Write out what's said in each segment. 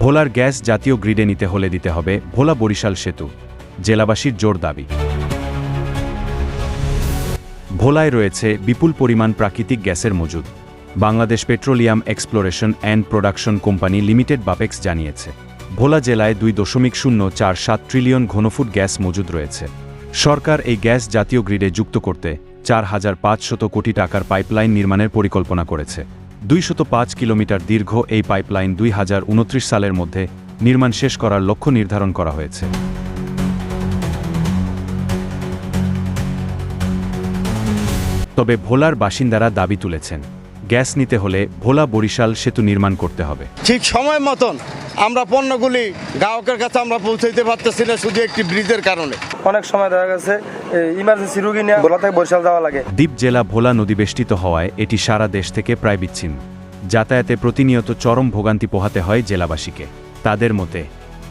ভোলার গ্যাস জাতীয় গ্রিডে নিতে হলে দিতে হবে ভোলা বরিশাল সেতু, জেলাবাসীর জোর দাবি। ভোলায় রয়েছে বিপুল পরিমাণ প্রাকৃতিক গ্যাসের মজুদ। Bangladesh petroleum exploration and production company limited BAPEX জানিয়েছে, ভোলা জেলায় দুই দশমিক শূন্য চার সাত ট্রিলিয়ন ঘনফুট গ্যাস মজুদ রয়েছে। সরকার এই গ্যাস জাতীয় গ্রিডে যুক্ত করতে চার হাজার পাঁচশত কোটি টাকার পাইপলাইন নির্মাণের পরিকল্পনা করেছে। দুইশত পাঁচ কিলোমিটার দীর্ঘ এই পাইপলাইন দুই হাজার উনত্রিশ সালের মধ্যে নির্মাণ শেষ করার লক্ষ্য নির্ধারণ করা হয়েছে। তবে ভোলার বাসিন্দারা দাবি তুলেছেন, গ্যাস নিতে হলে ভোলা বরিশাল সেতু নির্মাণ করতে হবে। ঠিক সময় মতন আমরা পণ্যগুলি গ্রাহকের কাছে আমরা পৌঁছাইতে পারতেছি না শুধু একটি ব্রিজের কারণে। অনেক সময় দেখা গেছে ইমার্জেন্সি রুগী নিয়ে ভোলা থেকে বরিশাল যাওয়া লাগে। দ্বীপ জেলা ভোলা নদী বেষ্টিত হওয়ায় এটি সারা দেশ থেকে প্রায় বিচ্ছিন্ন। যাতায়াতে প্রতিনিয়ত চরম ভোগান্তি পোহাতে হয় জেলাবাসীকে। তাদের মতে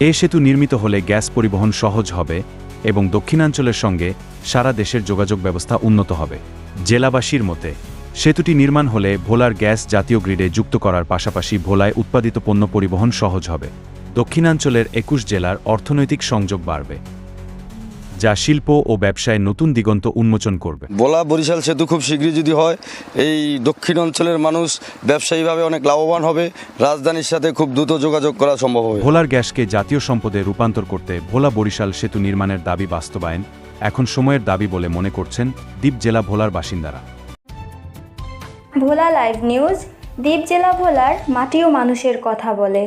এ সেতু নির্মিত হলে গ্যাস পরিবহন সহজ হবে এবং দক্ষিণাঞ্চলের সঙ্গে সারা দেশের যোগাযোগ ব্যবস্থা উন্নত হবে। জেলাবাসীর মতে সেতুটি নির্মাণ হলে ভোলার গ্যাস জাতীয় গ্রিডে যুক্ত করার পাশাপাশি ভোলায় উৎপাদিত পণ্য পরিবহন সহজ হবে। দক্ষিণাঞ্চলের একুশ জেলার অর্থনৈতিক সংযোগ বাড়বে যা শিল্প ও ব্যবসায় নতুন দিগন্ত উন্মোচন করবে। ভোলা বরিশাল সেতু খুব শীঘ্রই যদি হয় এই দক্ষিণ অঞ্চলের মানুষ ব্যবসায়ীভাবে অনেক লাভবান হবে। রাজধানীর সাথে খুব দ্রুত যোগাযোগ করা সম্ভব হবে। ভোলার গ্যাসকে জাতীয় সম্পদে রূপান্তর করতে ভোলা বরিশাল সেতু নির্মাণের দাবি বাস্তবায়ন এখন সময়ের দাবি বলে মনে করছেন দ্বীপ জেলা ভোলার বাসিন্দারা। ভোলা লাইভ নিউজ দ্বীপ জেলা ভোলার মাটি ও মানুষের কথা বলে।